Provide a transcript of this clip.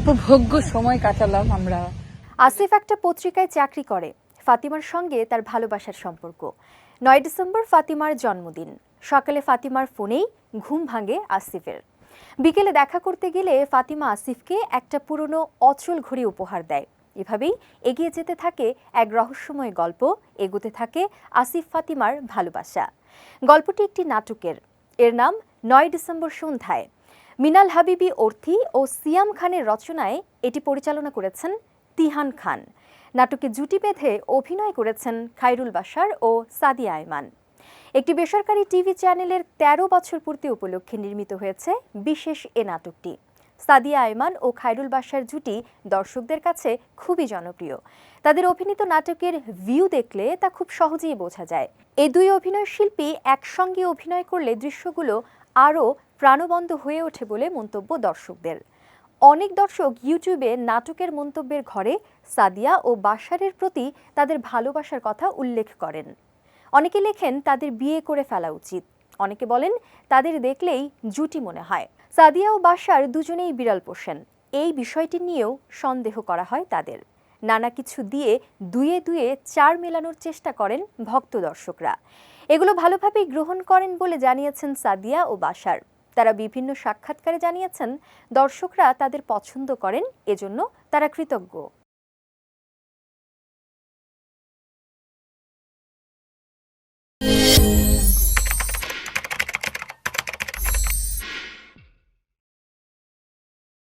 উপভোগ্য সময় কাটালাম আমরা। আসিফ একটা পত্রিকায় চাকরি করে। ফাতিমার সঙ্গে তার ভালোবাসার সম্পর্ক। নয় ডিসেম্বর ফাতিমার জন্মদিন। সকালে ফাতিমার ফোনেই ঘুম ভাঙে আসিফের। বিকেলে দেখা করতে গেলে ফাতিমা আসিফকে একটা পুরনো অচল ঘড়ি উপহার দেয়। এভাবেই এগিয়ে যেতে থাকে এক রহস্যময় গল্প, এগোতে থাকে আসিফ ফাতিমার ভালোবাসা। গল্পটি একটি নাটকের। এর নাম নয় ডিসেম্বর সন্ধ্যায়। মিনাল হাবিবি অর্থি ও সিয়াম খানের রচনায় এটি পরিচালনা করেছেন তিহান খান। নাটকে জুটি বেঁধে অভিনয় করেছেন খাইরুল বাসার ও সাদিয়া আয়মান। একটি বেসরকারি টিভি চ্যানেলের ১৩ বছর পূর্তি উপলক্ষে নির্মিত হয়েছে বিশেষ এ নাটকটি। সাদিয়া আয়মান ও খায়রুল বাশার জুটি দর্শকদের কাছে খুবই জনপ্রিয়। তাদের অভিনীত নাটকের ভিউ দেখলে তা খুব সহজেই বোঝা যায়। এই দুই অভিনয় শিল্পী একসঙ্গে অভিনয় করলে দৃশ্যগুলো আরও প্রাণবন্ত হয়ে ওঠে বলে মন্তব্য দর্শকদের। অনেক দর্শক ইউটিউবে নাটকের মন্তব্যের ঘরে সাদিয়া ও বাশারের প্রতি তাদের ভালোবাসার কথা উল্লেখ করেন। অনেকে লেখেন, তাদের বিয়ে করে ফেলা উচিত। অনেকে বলেন তাদের দেখলেই জুটি মনে হয়। সাদিয়া ও বাসার দুজনেই বিড়াল পোষেন। এই বিষয়টি নিয়েও সন্দেহ করা হয় তাদের। নানা কিছু দিয়ে দুয়ে দুয়ে চার মেলানোর চেষ্টা করেন ভক্ত দর্শকরা। এগুলো ভালোভাবেই গ্রহণ করেন বলে জানিয়েছেন সাদিয়া ও বাসার তারা বিভিন্ন সাক্ষাৎকারে জানিয়েছেন, দর্শকরা তাদের পছন্দ করেন, এজন্য তারা কৃতজ্ঞ।